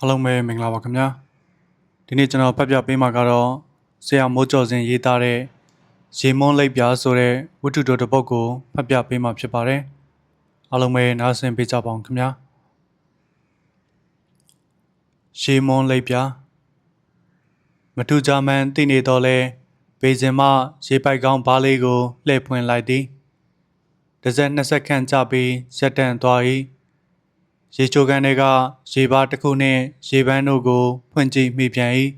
အားလုံးပဲမင်္ဂလာပါခင်ဗျာဒီနေ့ကျွန်တော်ဖတ်ပြပေးမှာကတော့ဆရာမိုးကျော်စင်ရေးသားတဲ့ရေမွန်းလိပ်ပြားဆိုတဲ့ဝတ္ထုတော်တစ်ပုဒ်ကိုဖတ်ပြပေးမှာဖြစ်ပါတယ်အားလုံးပဲနားဆင်ပေးကြပါအောင်ခင်ဗျာရေမွန်းလိပ်ပြားမထူကြမှန်သိနေတော့လဲဘေစင်မရေပိုက်ကောင်းဘားလေးကိုလှည့်ဖွင့်လိုက်သည်တစ်စက်နှစ်စက်ခန့်ကြာပြီးရက်တန်သွား၏ ရေချိုကန်တွေကရေပါတစ်ခုနှင့်ရေပန်းတို့ကိုဖွင့်ကြည့်မိပြန်၏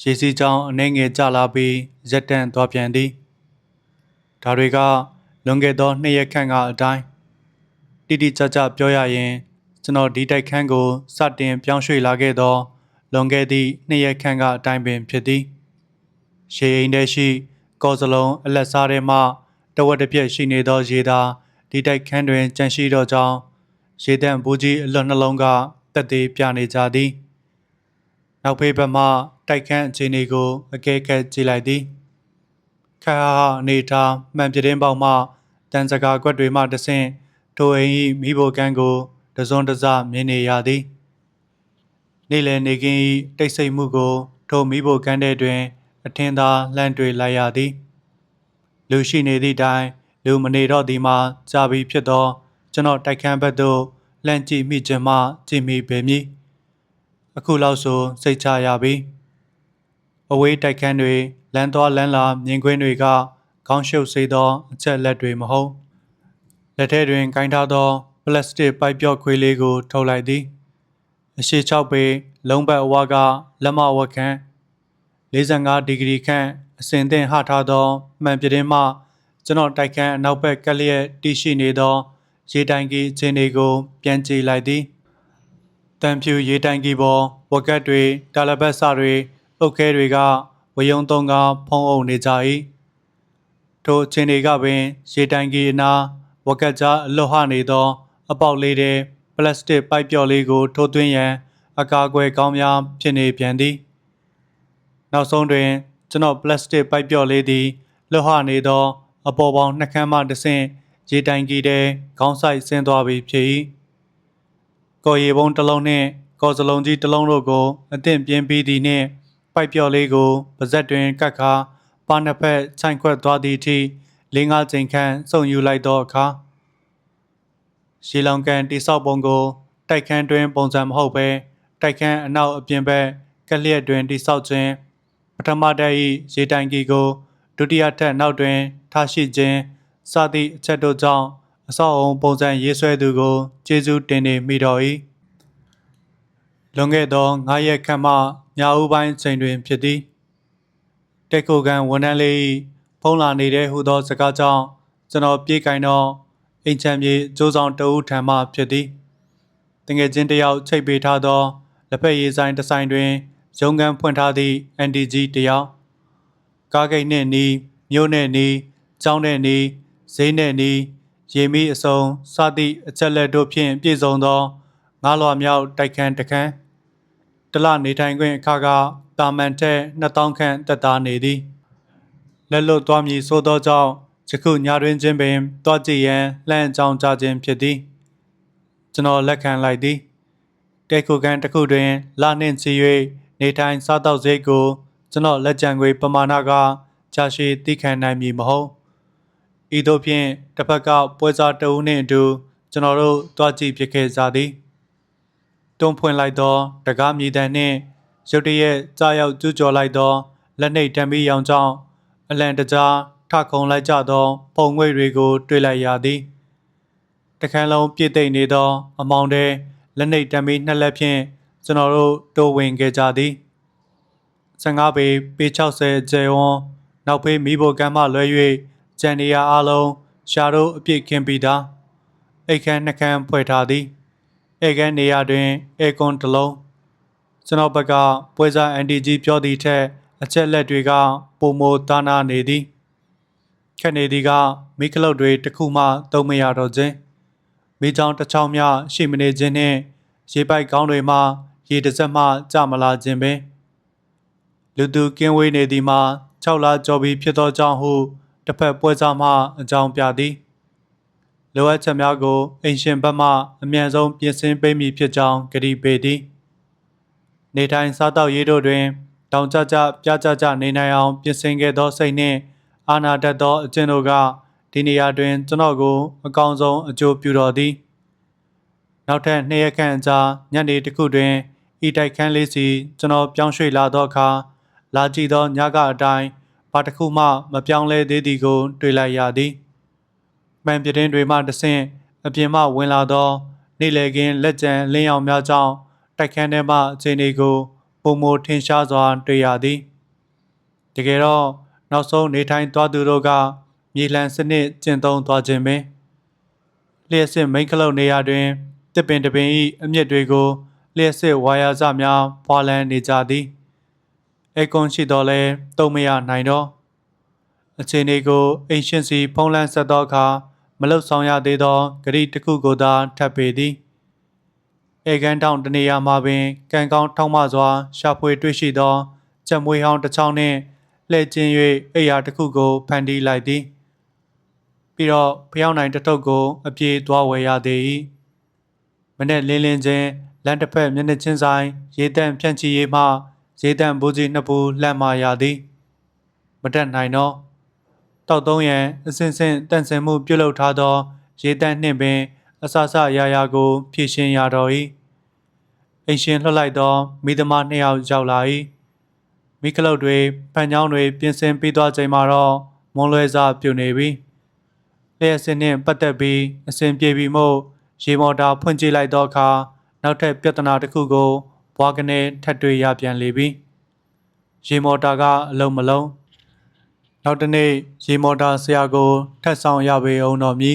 ရေစီးကြောင်းအနေငယ်ကျလာပြီးရက်တန်သွားပြန်သည်ဒါတွေကလွန်ခဲ့သောနှစ်ရက်ခန့်ကအတိုင်းတိတိကျကျပြောရရင်ကျွန်တော်ဒီတိုက်ခန်းကိုစတင်ပြောင်းရွှေ့လာခဲ့သောလွန်ခဲ့သည့်နှစ်ရက်ခန့်ကအတိုင်းပင်ဖြစ်သည်ရေအိမ်ထဲရှိ ကော်စလုံးအလက်စားထဲမှတဝက်တစ်ပြက်ရှိနေသောရေသာဒီတိုက်ခန်းတွင်ကျန်ရှိသောကြောင့် ရေတန့်ဘူးကြီးအလွတ်နှလုံးကတက်သေးပြနေကြသည်နောက်ဖေးဘက်မှတိုက်ခန်းအခြေအနေကိုအကဲကဲကြည့်လိုက်သည်ခါဟာအနေထားမှန်ပြတင်းပေါက်မှတန်စကာကွက်တွေမှတဆင့်ထိုအိမ်၏မိဘကန်းကိုတစွန်းတစမြင်နေရသည်နေ့လည်နေကင်း၏တိတ်ဆိတ်မှုကို ထိုမိဘကန်းတဲ့တွင် အထင်သာလှမ်းတွေ့လိုက်ရသည်လူရှိနေသည့်တိုင်လူမနေတော့သည်မှာကြာပြီဖြစ်သော ကျွန်တော်တိုက်ခန်းဘက်သို့လှမ်းကြည့်မိခြင်းမှကြည့်မိပေမည်အခုလောက်ဆိုစိတ်ချရပြီအဝေးတိုက်ခန်းတွေလမ်းသွားလမ်းလာမြင်ကွင်းတွေကခေါင်းရှုပ်စေသောအချက်လက်တွေမဟုတ်လက်ထဲတွင်ကင်ထားသောပလတ်စတစ်ပိုက်ပြော့ခွေးလေးကိုထုတ်လိုက်သည်အရှိ6ပေလုံးပတ်အဝါကလက်မဝက်ခန့်45ဒီဂရီခန့်အစဉ်သင့်ဟထားသောမှန်ပြတင်းမှကျွန်တော်တိုက်ခန်းအနောက်ဘက်ကလျက်တည်ရှိနေသော ရေတိုင်ကြီးခြေနေကို ပြန်ကြည့်လိုက်သည်တန်ဖြူရေတိုင်ကြီးပေါ်ဝက်ကတ်တွေတာလဘတ်စတွေအုတ်ခဲတွေကဝယုံသုံးကဖုံးအုပ်နေကြ၏ထိုခြေနေကပင် ရေတိုင်ကြီးအနာဝက်ကတ်ကြားအလွတ်ဟနေသော အပေါက်လေးတဲ့ပလတ်စတစ်ပိုက်ပြော့လေးကို ထိုးသွင်းရန် အကာအကွယ်ကောင်းများဖြစ်နေပြန်သည်နောက်ဆုံးတွင် ကျွန်တော်ပလတ်စတစ်ပိုက်ပြော့လေးသည်လွတ်ဟနေသော အပေါ်ပေါင်းနှက်ခမ်းမှတစ်ဆင့် ရေတိုင်ကြီးတဲ့ခေါင်းဆိုင်ဆင်းသွားပြီဖြစ်၏ကော်ရီပုံးတစ်လုံးနှင့်ကော်စလုံးကြီးတစ်လုံးတို့ကိုအသင့်ပြင်းပြီးသည်နှင့်ပိုက်ပြော်လေးကိုပါဇက်တွင်ကတ်ခါပါနှစ်ဖက်ခြိုင်ခွက်သွားသည့်အထိလေးငါးချိန်ခန့်စုံယူလိုက်သောအခါရှီလောင်ကန်တိဆောက်ပုံကိုတိုက်ခန်းတွင်ပုံစံမဟုတ်ဘဲတိုက်ခန်းအနောက်အပြင်ဘက်ကလျက်တွင်တိဆောက်ခြင်းပထမတက်၏ရေတိုင်ကြီးကိုဒုတိယထက်နောက်တွင်ထားရှိခြင်း စသည့်အချက်တို့ကြောင့်အဆောက်အုံပုံစံရေးဆွဲသူကိုကျေးဇူးတင်နေမိတော်၏လွန်ခဲ့သော9ရက်ခန့်မှညဦးပိုင်းချိန်တွင်ဖြစ်သည်တက်ကိုကန်ဝန်ထမ်းလေး၏ဖုံးလာနေတဲ့ဟူသောစကားကြောင့်ကျွန်တော်ပြေးကင်သောအိမ်ချမ်းမြေစူးဆောင်တအူးထံမှဖြစ်သည်တငယ်ချင်းတယောက်ချိတ်ပေးထားသောလက်ဖက်ရည်ဆိုင်တစ်ဆိုင်တွင်ရုံးခန်းဖွင့်ထားသည့် NDG တယောက်ကားဂိတ်နှင့်နီးမြို့နှင့်နီးကျောင်းနှင့်နီး ဈေးနှင့်နီးရေမီအစုံစသည့်အချက်လက်တို့ဖြင့်ပြည့်စုံသောငါးလွှာမြောက်တိုက်ခန်းတစ်ခန်းတလနေထိုင်ခွင့်အခါကတာမန်ထက်2000ခန့်တက်သားနေသည်လက်လွတ်သွားမည်ဆိုသောကြောင့်ယခုညတွင်ချင်းပင်တွားကြည့်ရန်လှမ်းကြောင်းကြခြင်းဖြစ်သည်ကျွန်တော်လက်ခံလိုက်သည်တဲခုကန်တစ်ခုတွင်လနှင့်ချီ၍နေထိုင်စားသောက်စိတ်ကိုကျွန်တော်လက်ကျန်ခွေပမာဏကကြာရှည်သိခံနိုင်မည်မဟုတ် ဤသို့ဖြင့်တစ်ဖက်ကပွဲစားတဦးနှင့်အတူကျွန်တော်တို့တွားကြည့်ဖြစ်ခဲ့ကြသည်တွန်းဖွင့်လိုက်သောတကားမြည်တမ်းနှင့်ရုတ်တရက်ကြားရောက်ကျူးကျော်လိုက်သောလက်နှိပ်တံမီရောင်ကြောင့်အလံတကြားထခုံလိုက်ကြသော ပုံငွေတွေကို တွေ့လိုက်ရသည်တခန်းလုံးပြည့်သိမ့်နေသော အမောင်တဲလက်နှိပ်တံမီနှစ်လက်ဖြင့်ကျွန်တော်တို့တိုးဝင်ခဲ့ကြသည်15ပေပေ60ကျယ်ဝန်းနောက်ဖေးမိဖို့ကမ်းမှလွဲ၍ ကြံနေရအားလုံးရှာတို့အပြစ်ကင်းပြီးသားအိတ်ခမ်းနှခမ်းဖွဲ့ထားသည်ဧကန်းနေရာတွင်အေကွန်တစ်လုံးကျွန်တော်ဘက်ကပွဲစား NDG ပြောသည့်ထက်အချက်လက်တွေကပုံမိုသာနာနေသည်ခက်နေသည်ကမိခလုတ်တွေတစ်ခုမှသုံးမရတော့ခြင်းမိချောင်းတစ်ချောင်းမြရှိမနေခြင်းနှင့်ရေပိုက်ကောင်းတွေမှရေတစ်စက်မှကြမလာခြင်းပင်လူသူကင်းဝေးနေသည်မှာ6လကျော်ပြီးဖြစ်သောကြောင့်ဟု တစ်ဖက်ပွဲစားမှအကြောင်းပြသည်လိုအပ်ချက်များကိုအိမ်ရှင်ဘက်မှအမြန်ဆုံးပြင်ဆင်ပေးမည်ဖြစ်ကြောင်းကြေညာပေးသည်နေထိုင်စားသောက်ရေးတို့တွင် တောင်ကြကြပြကြကြနေနိုင်အောင်ပြင်ဆင်ခဲ့သောစိတ်နှင့်အာနာတတ်သောအကျင့်တို့ကဒီနေရာတွင်ကျွန်တော်ကိုအကောင်းဆုံးအကျိုးပြုတော်သည်နောက်ထပ်နှစ်ရက်ခန့်အကြာညနေတစ်ခုတွင်ဤတိုက်ခန်းလေးစီကျွန်တော်ပြောင်းရွှေ့လာသောအခါလာကြည့်သောညကအတိုင်း ဘာတစ်ခုမှမပြောင်းလဲသေးသည်ကို တွေ့လိုက်ရသည်မှန်ပြတင်းတွေမှတဆင့်အပြင်မှဝင်လာသောနေလေကင်းလက်ကျန်လင်းအောင်များကြောင့်တိုက်ခန်းထဲမှအခြေအနေကိုပုံမထင်ရှားစွာ တွေ့ရသည်တကယ်တော့နောက်ဆုံးနေထိုင်သွားသူတို့ကမြေလှန်စနစ်ကျင့်သုံးသွားခြင်းပင်လျှက်စစ်မိန်ခလုတ်နေရာတွင်တစ်ပင်တပင်၏အမြင့်တွေကိုလျှက်စစ်ဝါယာစများဖွာလန်းနေကြသည် အဲကွန်ရှိတော်လဲတုံမရနိုင်တော့အခြေအနေကိုအိမ်ရှင်စီဖုံးလန်းဆက်သောအခါမလုတ်ဆောင်ရသေးသောဂရိတစ်ခုကိုသာထပ်ပေသည်အေကန်တောင်တနေရာမှာပင်ကံကောင်းထောက်မစွာရှာဖွေတွေ့ရှိသောချက်မွေးဟောင်းတစ်ချောင်းနှင့်လှည့်ကျင်း၍အိယာတစ်ခုကိုဖန်တီးလိုက်သည်ပြီးတော့ဖျောင်းနိုင်တစ်ထုပ်ကို အပြေးသွားဝယ်ရသေး၏မနေ့လင်းလင်းချင်းလမ်းတစ်ဖက်မျက်နှာချင်းဆိုင်ရေတန့်ဖြန့်ချီရေးမှ ရေတန့်ဘူးစီနှစ်ပူလှမ်းမာရသည်မတက်နိုင်တော့တောက်သုံးရန်အစင်စင်တန့်စင်မှုပြုလုပ်ထားသော ရေတန့်နှင့်ပင် အဆဆရာရာကို ဖြည့်ရှင်းရတော်၏အိမ်ရှင်လှုပ်လိုက်သောမိသမားနှစ်ယောက်ရောက်လာ၏မိကလုတ်တွေဖန်ချောင်းတွေပြင်ဆင်ပြီးသွားချိန်မှာတော့မွန်လွဲစာပြုတ်နေပြီလျှက်စင်နှင့်ပတ်သက်ပြီးအစဉ်ပြေပြီးမို့ရေမော်တာဖွင့်ကြည့်လိုက်သောအခါနောက်ထပ်ပြဿနာတစ်ခုကို ဘွားကနေထပ်တွေ့ရပြန်လေပြီရေမော်တာကအလုံးမလုံးနောက်တစ်နေ့ရေမော်တာဆရာကိုထပ်ဆောင်ရပေအောင်တော်မူ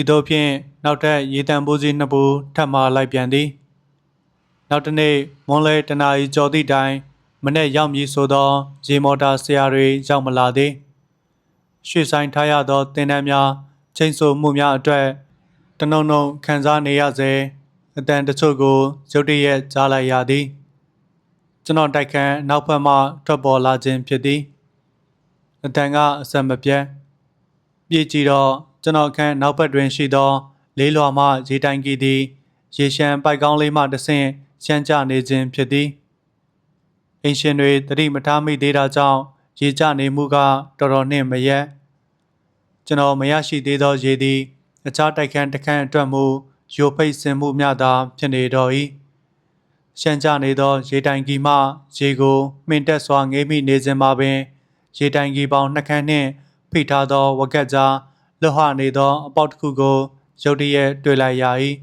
ဤသို့ဖြင့်နောက်ထပ်ရေတံပိုးစီနှစ်ပူထပ်မလိုက်ပြန်သည်နောက်တစ်နေ့မွန်လဲတနာရီကျော်သည့်တိုင်မနေ့ရောက်မည်ဆိုသော ရေမော်တာဆရာတွေရောက်မလာသေးရွှေဆိုင်ထားရသောတင်တန်းများချိန်ဆမှုများအတွက်တနုံနုံခံစားနေရစေ အတန်တချို့ကိုရုတ်တရက်ကြားလိုက်ရသည်ကျွန်တော်တိုက်ခန်းနောက်ဘက်မှထွက်ပေါ်လာခြင်းဖြစ်သည်အတန်ကအဆက်မပြတ်ပြေးကြည့်တော့ကျွန်တော်ခန်းနောက်ဘက်တွင်ရှိသော လေးလွာမှရေတိုင်ကြီးသည်ရေရှမ်းပိုက်ကောင်းလေးမှတဆင့်ရှမ်းကျနေခြင်းဖြစ်သည်အင်ရှင်တွေတတိမထားမိသေးတာကြောင့်ရေကျနေမှုကတော်တော်နှင့်မရက်ကျွန်တော်မရရှိသေးသောရေသည်အခြားတိုက်ခန်းတစ်ခန်းအတွက်မူ ယိုဖိတ်စင်မှုများသာဖြစ်နေတော့၏ရှမ်းကျနေသော ရေတိုင်ကြီးမှရေကိုမှင်တက်စွာငေးမိနေစဉ်မှာပင် ရေတိုင်ကြီးပေါင်းနှစ်ခန်းနှင့်ဖိထားသောဝကက်ကြားလွတ်ဟနေသော အပေါက်တစ်ခုကိုရုတ်တရက်တွေ့လိုက်ရ၏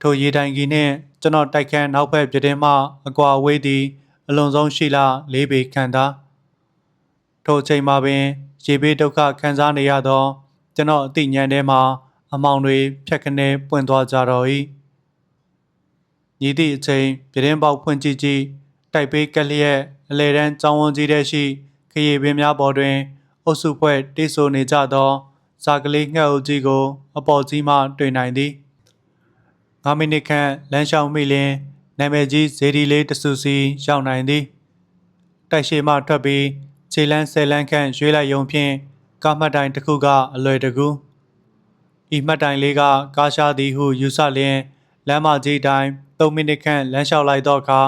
ထိုရေတိုင်ကြီးနှင့်ကျွန်တော်တိုက်ခန်းနောက်ဘက်ပြတင်းမှအကွာဝေးသည် အလွန်ဆုံးရှိလာလေးပေခန့်သာထိုအချိန်မှာပင် ရေဘေးဒုက္ခခံစားနေရသော ကျွန်တော်အသိဉာဏ်ထဲမှာ အမောင်တွေဖြက်ခနဲပွင့်သွားကြတော့၏ညီသည့်အချိန်ပြတင်းပေါက်ဖွင့်ကြည့်ကြည့်တိုက်ပေးကလျက်အလဲတန်းចောင်းဝန်းကြီးတဲ့ရှိခရီးပင်များပေါ်တွင် အုပ်စုဖွဲ့တိတ်ဆိုနေကြသောဇာကလေးငှက်အုပ်ကြီးကို အပေါ်ကြီးမှတွေ့နိုင်သည်9မိနစ်ခန့်လမ်းလျှောက်မိလျင်နာမည်ကြီးဇေဒီလေးတဆူစီရောက်နိုင်သည်တိုက်ရှိမှထွက်ပြီးခြေလန်းဆယ်လန်းခန့်ရွေးလိုက်ရုံဖြင့်ကားမှတ်တိုင်တစ်ခုကအလွယ်တကူ ဤမှတ်တိုင်လေးကကားရှားသည်ဟုယူဆလျင်လမ်းမကြီးတိုင်း3မိနစ်ခန့်လမ်းလျှောက်လိုက်သောအခါ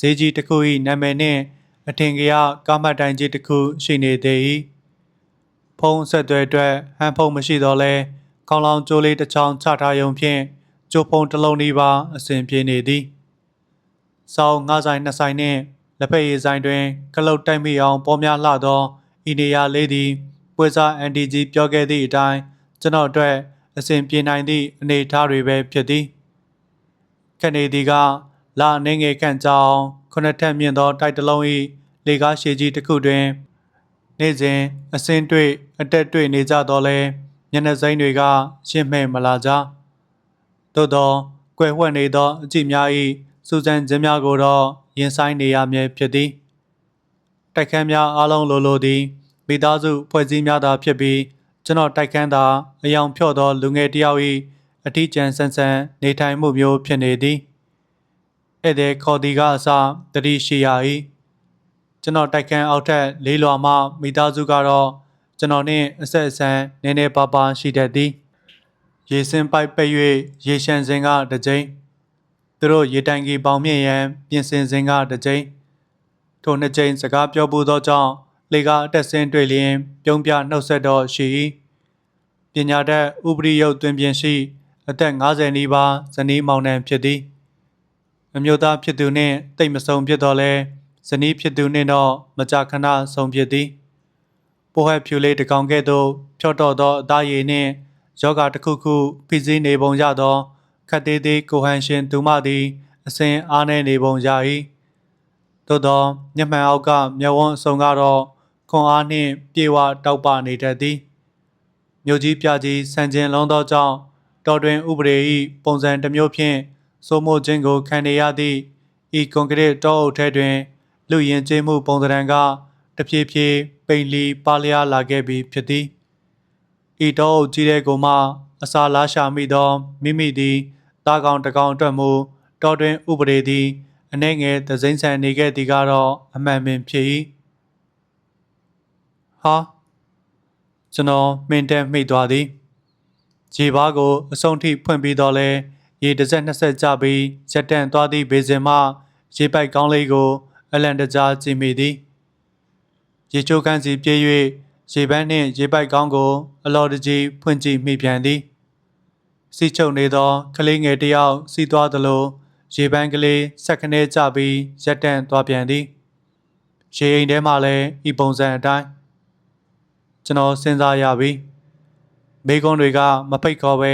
ဈေးကြီးတစ်ခု၏နာမည်နှင့်အထင်ကရကားမှတ်တိုင်ကြီးတစ်ခုရှိနေသေး၏ဖုံးဆက်သွဲအတွက်ဟန်ဖုံးမရှိတော့လဲခေါင်းလောင်ကြိုးလေးတစ်ချောင်းချထားရုံဖြင့်ကြိုးဖုံးတစ်လုံးဒီပါအစဉ်ပြေနေသည်စောင်းငါးဆိုင်နှစ်ဆိုင်နှင့်လက်ဖက်ရည်ဆိုင်တွင်ကလုတ်တိုက်မိအောင်ပေါ်များလှသောဤနေရာလေးသည်ပွဲစားအန်တီဂျီပြောခဲ့သည့်အတိုင်းကျွန်တော်အတွက် အစဉ်ပြေနိုင်သည့်အနေအထားတွေပဲဖြစ်သည်ခနေဒီကလာအနေငယ်ကန့်ကြောင်းခုနှစ်ထပ်မြင့်သောတိုက်တလုံး၏လေကားရှည်ကြီးတစ်ခုတွင် နေ့စဉ်အစင်းတွေ့အတက်တွေ့နေကြတော့လဲမျက်နှာစိမ်းတွေကရှင်းမဲ့မလာကြသို့သောကွယ်ဝှက်နေသောအကြည့်များ၏စူဇန်ခြင်းများကိုတော့ရင်ဆိုင်နေရမည်ဖြစ်သည်တိုက်ခန်းများအားလုံးလိုလိုသည်မိသားစုဖွဲ့စည်းများသာဖြစ်ပြီး ကျွန်တော်တိုက်ခန်းသာအယောင်ဖြော့သောလူငယ်တစ်ယောက်၏အထီးကျန်ဆန်းဆန်းနေထိုင်မှုမျိုးဖြစ်နေသည်ဧည့်သည်ခေါ်ဒီကအစတတိရှိရ၏ကျွန်တော်တိုက်ခန်းအောက်ထက်လေးလွာမှမိသားစုကတော့ကျွန်တော်နှင့်အဆက်အဆန်းနည်းနည်းပါးပါးရှိတတ်သည်ရေစင်ပိုက်ပိတ်၍ရေရှမ်းစင်ကတစ်ကြိမ်သူတို့ရေတိုင်ကြီးပေါင်မြင့်ရန်ပြင်ဆင်စဉ်ကတစ်ကြိမ်ထိုနှစ်ကြိမ်စကားပြောပူသောကြောင့် လေကအတက်ဆင်းတွေ့လျင် ပြုံးပြနှုတ်ဆက်တော့ရှိ၏ပညာတတ်ဥပရိယုတ်တွင်ပြင်ရှိ အသက်50နီးပါးဇနီးမောင်နှံဖြစ်သည်အမျိုးသားဖြစ်သူနှင့်တိတ်မဆုံဖြစ်တော်လဲဇနီးဖြစ်သူနှင့်တော့မကြာခဏဆုံဖြစ်သည်ပိုဟက်ဖြူလေးတစ်ကောင်ကဲ့သို့ဖြော့တော့သောအသားရည်နှင့်ယောဂတစ်ခုခုဖိစီးနေပုံရသောခတ်သေးသေးကိုဟန်ရှင်သူမသည်အစဉ်အားနေနေပုံရ၏သို့သောမျက်မှန်အောက်ကမျက်ဝန်းအစုံကတော့ ခွန်အားနှင့်ပြေဝတောက်ပနေတတ်သည်မြို့ကြီးပြကြီးဆန်ကျင်လုံးသောကြောင့်တော်တွင်ဥပဒေ၏ပုံစံတစ်မျိုးဖြင့်စိုးမိုးခြင်းကိုခံနေရသည့်ဤကွန်ကရစ်တောအုပ်ထဲတွင် လူရင်ကျေးမှုပုံစံကတဖြည်းဖြည်းပိန်လီပါလျားလာခဲ့ပြီးဖြစ်သည်ဤတောအုပ်ကြီးတဲ့ကိုမှအစာလားရှာမိသောမိမိသည်တားကောင်တကောင်အတွက်မူတော်တွင်ဥပဒေသည်အနှဲငယ်သစိမ့်ဆန်နေခဲ့သည်ကတော့အမှန်ပင်ဖြစ်၏ ဟာကျွန်တော်မင်းတက်မိသွားသည်ခြေပါးကိုအဆုံးထိဖွင့်ပြီးတော့လဲရေတစ်စက်နှစ်ဆက်ကြပြီးရက်တန့်သွားသည့်ဘေစင်မှရေပိုက်ကောင်းလေးကိုအလန်တကြားကြည့်မိသည်ရေချိုးခန်းစီပြေး၍ရေပန်းနှင့်ရေပိုက်ကောင်းကို အလော်တကြီးဖွင့်ကြည့်မိပြန်သည်စီချုပ်နေသောကလေးငယ်တစ်ယောက်စီးသွားသလိုရေပန်းကလေးစက်ခနဲကြပြီးရက်တန့်သွားပြန်သည်ရေအိမ်ထဲမှာလည်းဤပုံစံအတိုင်း ကျွန်တော်စဉ်းစားရပြီမိကုန်းတွေကမဖိတ်ခေါ်ပဲ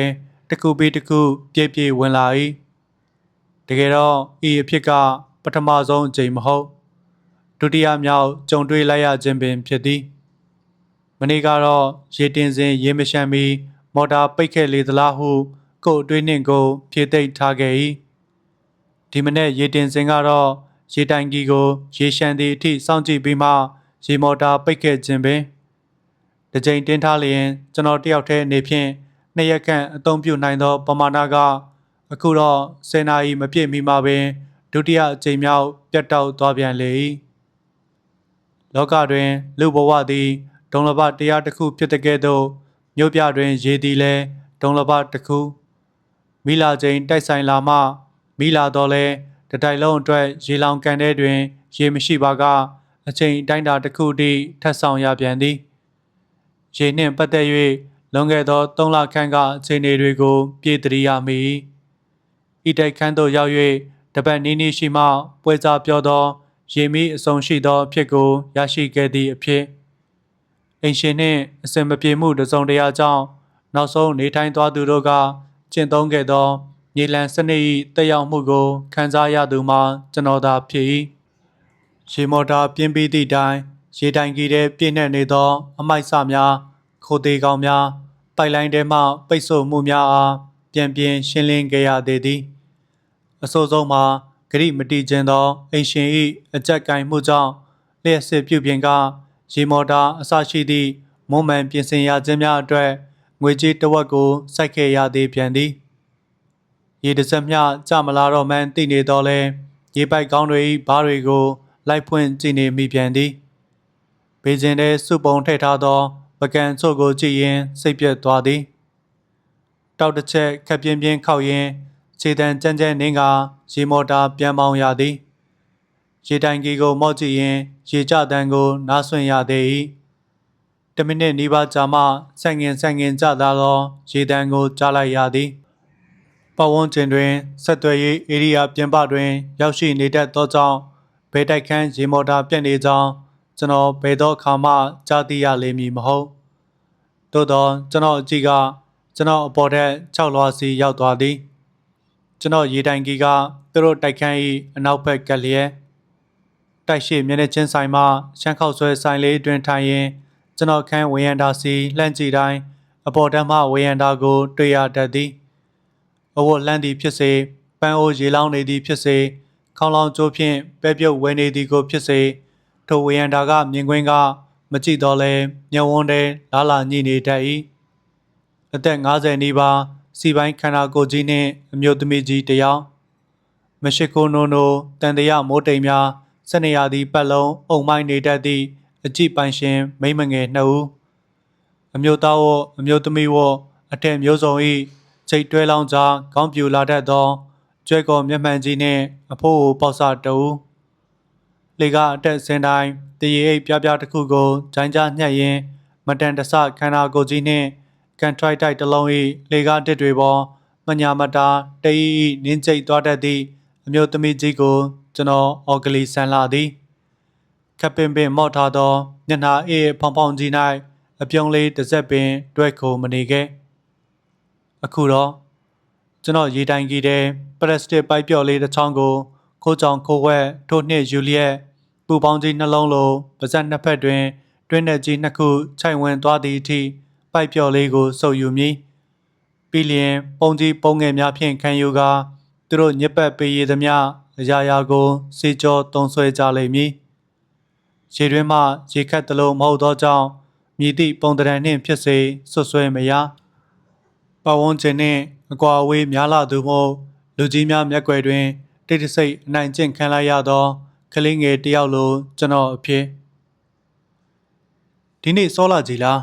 တစ်ခုပြီးတစ်ခုပြည့်ပြည့်ဝင်လာ၏တကယ်တော့ဤအဖြစ်က ပထမဆုံးအကြိမ်မဟုတ်ဒုတိယမြောက်ကြုံတွေ့လိုက်ရခြင်းပင်ဖြစ်သည်မနေ့ကတော့ရေတင်စဉ်ရေမရှမ်းမီမော်တာပိတ်ခဲ့လေသလားဟုကို့အတွေးနှင့်ကိုဖြည့်သိမ့်ထားခဲ့၏ဒီမနေ့ရေတင်စဉ်ကတော့ရေတိုင်ကြီးကို ရေရှမ်းသည့်အထိစောင့်ကြည့်ပြီးမှရေမော်တာပိတ်ခဲ့ခြင်းပင် တစ်ကြိမ်တင်းထားလျင်ကျွန်တော်တယောက်တည်းအနေဖြင့်နှစ်ရက်ခန့်အသုံးပြုနိုင်သောပမာဏကအခုတော့10နာရီမပြည့်မီမှာပင်ဒုတိယအကြိမ်မြောက်ပြတ်တောက်သွားပြန်လေ၏လောကတွင် လူဘဝသည်ဒုံလဘတရားတစ်ခုဖြစ်တဲ့ကဲ့သို့မြို့ပြတွင်ရေသည်လည်းဒုံလဘတစ်ခုမိလာချိန်တိုက်ဆိုင်လာမှမိလာတော့လဲတတိုင်လုံးအတွက်ရေလောင်ကန်တဲ့တွင် ရေမရှိပါကအချိန်အတိုင်းတာတစ်ခုတည်းထပ်ဆောင်ရပြန်သည် ရေနှင့်ပတ်သက်၍လွန်ခဲ့သော၃လခန့်ကအခြေအနေတွေကိုပြည်တရိရမိဤတိုက်ခန်းသို့ရောက်၍တပတ်နီးနီးရှိမှပွဲစားပြောသောရေမီအစုံရှိသောအဖြစ်ကိုရရှိခဲ့သည့်အဖြစ်အိမ်ရှင်နှင့်အစင်မပြေမှုတစုံတရာကြောင့်နောက်ဆုံးနေထိုင်သွားသူတို့ကကျင့်သုံးခဲ့သောမြေလံစနစ်၏တက်ရောက်မှုကိုခံစားရသူမှာကျွန်တော်သာဖြစ်၏ရေမော်တာပြင်းပြီးသည့်တိုင် ရေတိုင်ကြီးထဲပြည့်နှက်နေသော အမိုက်စများခိုသေးကောင်များပိုက်လိုင်းထဲမှပိတ်ဆို့မှုများအားပြန်ပြန်ရှင်းလင်းခဲ့ရသေးသည်အဆိုးဆုံးမှာဂရိမတိခြင်းသောအိမ်ရှင်၏အကြက်ကင်မှုကြောင့်လျှက်စစ်ပြုပြင်ကရေမော်တာအစရှိသည့်မွန်မှန်ပြင်ဆင်ရခြင်းများအတွက်ငွေကြေးတဝက်ကိုစိုက်ခဲ့ရသေးပြန်သည်ရေတစက်မျှကြမလာတော့မှန်းသိနေတော့လဲရေပိုက်ကောင်းတွေ၏ဘားတွေကိုလိုက်ဖွင့်ကြည့်နေမိပြန်သည် ဘေဂျင်ထဲစုပုံထည့်ထားသောပကံချို့ကိုကြည့်ရင်စိတ်ပြတ်သွားသည်တောက်တစ်ချက်ခက်ပြင်းပြင်းခောက်ရင်ခြေတံကြမ်းကြမ်းနင်းကရေမော်တာပြန်ပေါင်းရသည်ရေတိုင်ကြီးကိုမော့ကြည့်ရင်ရေကြတန်းကို နားဆွင့်ရသေး၏တမိနစ်နီးပါးကြာမှဆက်ငင်ဆက်ငင်ကြသာသောရေတန်းကိုကြားလိုက်ရသည်ပဝန်းကျင်တွင်ဆက်သွယ်ရေးဧရိယာပြင်ပတွင် ရောက်ရှိနေတတ်သောကြောင့်ဘဲတိုက်ခန်းရေမော်တာပြတ်နေကြောင်း ကျွန်တော်ဘယ်တော့ခါမှကြားသိရလိမ့်မည်မဟုတ်သို့တော့ကျွန်တော်အကြည့်ကကျွန်တော်အပေါ်ထက်6လွှာစီရောက်သွားသည်ကျွန်တော်ရေတိုင်ကြီးကသူတို့တိုက်ခန်း၏အနောက်ဘက်ကလျက်တိုက်ရှိမျက်နှာချင်းဆိုင်မှရှမ်းခောက်ဆွဲဆိုင်လေးတွင်ထိုင်ရင်ကျွန်တော်ခန်းဝေယန္တာစီလှမ်းကြည့်တိုင်းအပေါ်တန်းမှဝေယန္တာကို တွေ့ရတတ်သည်အဝတ်လှမ်းသည်ဖြစ်စေပန်းအိုးရေလောင်းနေသည်ဖြစ်စေခေါင်းလောင်းကျိုးဖြင့်ပဲပြုတ်ဝဲနေသည်ကိုဖြစ်စေ ထိုဝေယန္တာကမြင်ကွင်းကမကြည့်တော့လဲမျက်ဝန်းထဲလာလာညှိနေတတ်၏အသက်50နီးပါးစီပိုင်းခန္ဓာကိုယ်ကြီးနှင့်အမျိုးသမီးကြီးတယောက်မရှိကိုနိုနိုတန်တရမိုးတိမ်များစနေရာသည့်ပတ်လုံးအုံမိုင်းနေတတ်သည့်အကြည့်ပိုင်ရှင်မိမငယ်နှစ်ဦးအမျိုးသားဝအမျိုးသမီးဝအထက်မျိုးစုံ၏ချိန်တွဲလောင်းကြားခေါင်းပြူလာတတ်သောကျွဲကော်မျက်မှန်ကြီးနှင့်အဖိုးကိုပေါက်စတူ လေကအတက်စင်းတိုင်းတရေအိတ်ပြားပြားတစ်ခုကိုဂျိုင်းကြားညှက်ရင်းမတန်တဆခန္ဓာကိုယ်ကြီးနှင့်ကန်ထရိုက်တိုက်တစ်လုံး၏လေကားတစ်တွေပေါ်မညာမတာတဤဤနင်းကျိတ်သွားတတ်သည့်အမျိုးသမီးကြီးကိုကျွန်တော်အော်ဂလီဆန်လာသည်ခပ်ပင်ပင်မော့ထားသောညနာအေးဖောင်ဖောင်ကြီး၌အပြုံးလေးတစ်စက်ပင်တွဲခုံမနေခဲ့အခုတော့ကျွန်တော်ရေတိုင်ကြီးတဲ့ပလက်စတစ်ပိုက်ပြော့လေးတစ်ချောင်းကိုခိုးကြောင်ခိုးဝက်ထို့နှင့်ယူလျက် ပူပေါင်းကြီးနှလုံးလိုပါဇက်နှစ်ဖက်တွင် တွင်းတဲ့ကြီးနှစ်ခုခြိုင်ဝင်သွားသည့်အထိပိုက်ပြော့လေးကိုစုပ်ယူမည်ပြီးလျင်ပုံကြီးပုံငယ်များဖြင့်ခံယူကာသူတို့ညစ်ပတ်ပေးရသမျှအရာရာကိုစေကြောတုံးဆွဲကြလိမ့်မည်ရေတွင်းမှရေခတ်သလိုမဟုတ်သောကြောင့်မြည်သည့်ပုံတရံနှင့်ဖြစ်စေဆွတ်ဆွဲမရပဝန်းကျင်နှင့်အကွာအဝေးများလာသူမို့လူကြီးများမျက်ွယ်တွင်တိတ်တဆိတ်အနိုင်ကျင့်ခံလိုက်ရသော ကလေးငယ်တစ်ယောက်လိုကျွန်တော်အဖြစ်ဒီနေ့စောလာကြီးလား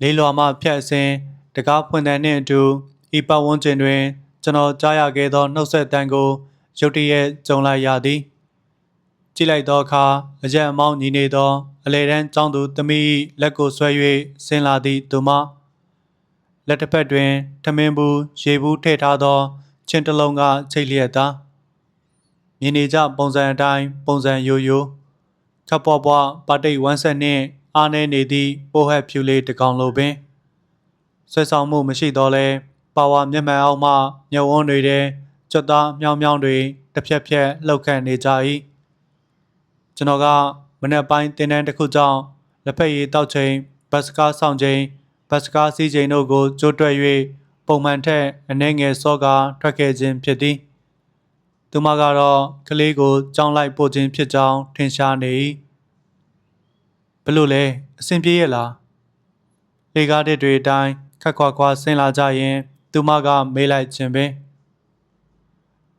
လေးလွာမှဖြတ်အစင်းတကားဖွင့်တဲ့နှင့်အတူဤပတ်ဝန်းကျင်တွင် ကျွန်တော်ကြားရခဲ့သောနှုတ်ဆက်တန်ကိုရုတ်တရက်ကြုံလိုက်ရသည်ကြည့်လိုက်သောအခါအကြံအမောင်းညီနေသော အလေတန်းចောင်းသူသမီး၏လက်ကိုဆွဲ၍ဆင်းလာသည့်သူမလက်တစ်ဖက်တွင် ထမင်းဘူးရေဘူးထည့်ထားသောချင်းတစ်လုံးကချိတ်လျက်သာ မြင်နေကြပုံစံအတိုင်းပုံစံရိုးရိုးခပ်ပွားပွားပါတိတ်ဝမ်းဆက်နှင့်အားနေနေသည့်ပိုဟက်ဖြူလေးတစ်ကောင်လိုပင်ဆွဲဆောင်မှုမရှိတော့လဲပါဝါမျက်မှန်အောင်မှမြဝန်းတွေတဲ့ကြွတ်သားမြောင်းမြောင်းတွေတစ်ဖြက်ဖြက်လှုပ်ခတ်နေကြ၏ကျွန်တော်ကမနေ့ပိုင်းတင်တန်းတစ်ခုကြောင့်လက်ဖက်ရည်တောက်ချိန်ဘတ်စကားဆောင်ချိန်ဘတ်စကားစီးချိန်တို့ကိုကြိုးတွက်၍ပုံမှန်ထက်အနှဲငယ်စောကာထွက်ခဲ့ခြင်းဖြစ်သည် သူမကတော့ကလေးကိုကြောင်းလိုက်ပို့ခြင်းဖြစ်ကြောင်းထင်ရှားနေ၏ဘလို့လဲအဆင်ပြေရဲ့လားလေကားတဲ့တွေအတိုင်းခက်ခွာခွာဆင်းလာကြရင် သူမကမေးလိုက်ခြင်းပင်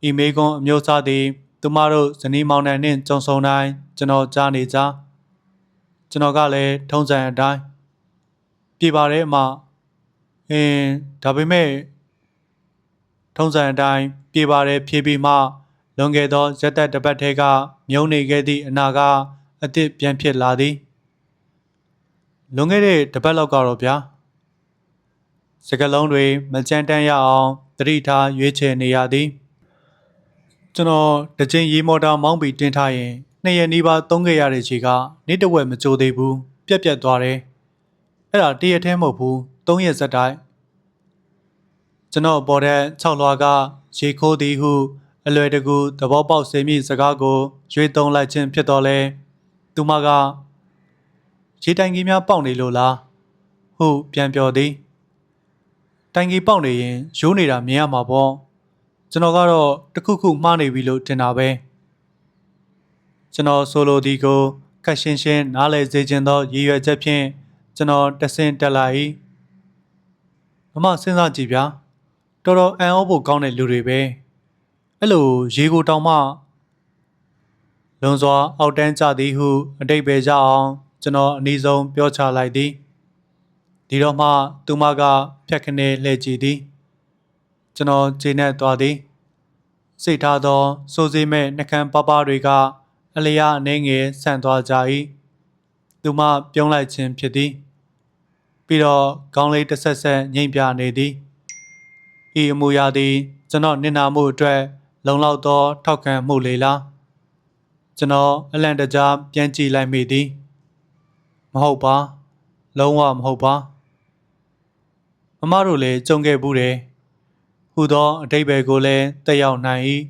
ဤမေကွန်အမျိုးသားသည် သူမတို့ဇနီးမောင်နှံနှင့်ကြုံဆုံတိုင်းကျွန်တော်ကြားနေကြကျွန်တော်ကလည်းထုံးစံအတိုင်းပြေပါတယ်အမအင်းဒါပေမဲ့ ထုံးစံအတိုင်းပြေပါတယ်ဖြေပြီးမှလွန်ခဲ့သောရက်သက်တစ်ပတ်ထဲကမြုံနေခဲ့သည့်အနာကအသစ်ပြန်ဖြစ်လာသည်လွန်ခဲ့တဲ့တစ်ပတ်လောက်ကတော့ဗျာစကလုံးတွေမကြမ်းတမ်းရအောင်သတိထားရွေးချယ်နေရသည်ကျွန်တော်တကြိမ်ရေမော်တာမောင်းပြီးတင်ထားရင်နှစ်ရက်နီးပါးသုံးခဲ့ရတဲ့ခြေကနေ့တစ်ဝက်မကြိုသေးဘူးပြက်ပြက်သွားတယ်အဲ့ဒါတရက်ထဲမဟုတ်ဘူးသုံးရက်ဇက်တိုင်း ကျွန်တော်ပေါ်တဲ့6လွားကရေခိုးသည်ဟု အလွယ်တကူသဘောပေါက်စေမိစကားကိုရွေးသုံးလိုက်ခြင်းဖြစ်တော်လဲသူမကရေတိုင်ကြီးများပေါက်နေလို့လားဟုပြန်ပြောသည်တိုင်ကြီးပေါက်နေရင်ရိုးနေတာမြင်ရမှာပေါ့ကျွန်တော်ကတော့တခုခုမှားနေပြီလို့ထင်တာပဲကျွန်တော်ဆိုလိုဒီကိုခက်ရှင်းရှင်းနားလည်စေခြင်းသောရည်ရွယ်ချက်ဖြင့်ကျွန်တော်တဆင့်တက်လာ၏မမစဉ်းစားကြည့်ဗျာ တော်တော်အံ့ဩဖို့ကောင်းတဲ့လူတွေပဲအဲ့လိုရေကိုတောင်မှလွန်စွာအောက်တန်းကြသည်ဟုအတိတ်ပဲကြအောင်ကျွန်တော်အနည်းဆုံးပြောချလိုက်သည်ဒီတော့မှသူမကဖြတ်ခနဲလှည့်ကြည့်သည်ကျွန်တော်ခြေနဲ့သွားသည်စိတ်ထားသောစိုးစိမဲ့နှကန်းပပတွေကအလျားအနေငယ်ဆန့်သွားကြ၏သူမပြုံးလိုက်ခြင်းဖြစ်သည်ပြီးတော့ခေါင်းလေးတစ်ဆက်ဆက်ငိမ့်ပြနေသည် ဤအမူအရာသည် ကျွန်တော်နင်နာမှုအတွက် လုံလောက်သော ထောက်ခံမှုလေလားကျွန်တော်အလန့်တကြားပြန်ကြည့်လိုက်မိသည် မဟုတ်ပါ လုံးဝမဟုတ်ပါမမတို့လည်းကြုံခဲ့ဘူးတယ်ဟူသောအတိတ်ပဲကိုလည်းတက်ရောက်နိုင်၏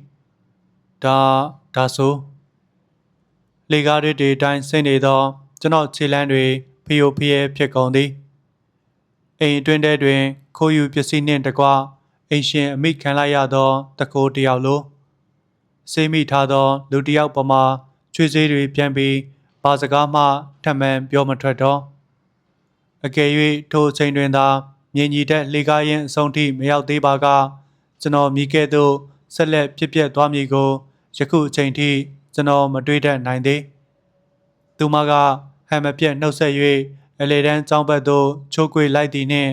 ဒါဒါဆိုလေကားတွေအတိုင်းဆင်းနေသော ကျွန်တော်ခြေလမ်းတွေဖျို့ဖျဲဖြစ်ကုန်သည်အိမ်အတွင်းထဲတွင် ခိုးယူပစ္စည်းနှင့်တကွ အိမ်ရှင်အမိခံလိုက်ရသောတကိုးတယောက်လိုစေးမိထားသော လူတယောက်ပမာချွေးစေးတွေပြန်ပြီးဘာစကားမှထမှန်ပြောမထွက်တော့အကယ်၍ထိုအချိန်တွင်သာမြင်ကြီးတဲ့လေကားရင်အဆုံးထိမရောက်သေးပါကကျွန်တော်မိခဲ့သို့ဆက်လက်ဖြစ်ပျက်သွားမည်ကိုယခုအချိန်ထိကျွန်တော်မတွေးတတ်နိုင်သေးသူမကဟန်မပြတ်နှုတ်ဆက်၍အလေတန်းចောင်းဘက်သို့ချိုးကွေလိုက်သည်နှင့်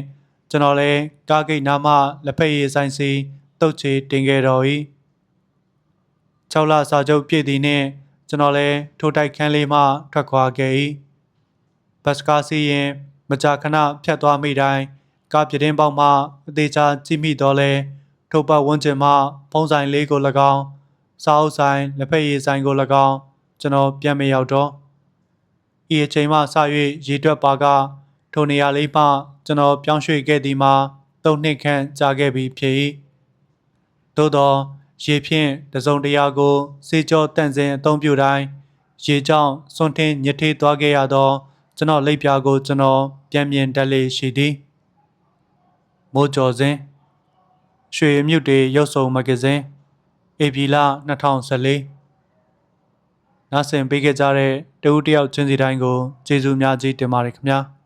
ကျွန်တော်လည်းကားဂိတ်နားမှလက်ဖက်ရည်ဆိုင်စီတုတ်ချေတင်ခဲ့တော်၏6လစာချုပ်ပြည့်သည်နှင့်ကျွန်တော်လည်းထိုတိုက်ခန်းလေးမှထွက်ခွာခဲ့၏ဘတ်စကားစီးရင်မကြာခဏဖြတ်သွားမိတိုင်းကားပြတင်းပေါက်မှအသေးချာကြည့်မိတော့လဲထိုပတ်ဝန်းကျင်မှဖုံးဆိုင်လေးကို၎င်းစားအုပ်ဆိုင်လက်ဖက်ရည်ဆိုင်ကို၎င်းကျွန်တော်ပြန်မရောက်တော့ဤအချိန်မှစ၍ရေတွက်ပါက ထိုနေရာလေးမှကျွန်တော်ပြောင်းရွှေ့ခဲ့သည်မှာ၃နှစ်ခန့်ကြာခဲ့ပြီဖြစ်၏သို့သောရေဖြင့်တစုံတရာကို စေကြောတန့်စင်အသုံးပြုတိုင်းရေကြောင့်စွန့်ထင်းညစ်ထေးသွားခဲ့ရသော ကျွန်တော်လက်ပြာကိုကျွန်တော်ပြန်မြင်တတ်လေရှိသည်မိုးကျော်စဉ်ရွှေအမြုပ်တွေရုပ်ဆောင်မဂ္ဂဇင်းဧပြီလ2014နားဆင်ပေးခဲ့ကြတဲ့တဦးတယောက်ချင်းစီတိုင်းကိုကျေးဇူးများကြီးတင်ပါတယ်ခင်ဗျာ။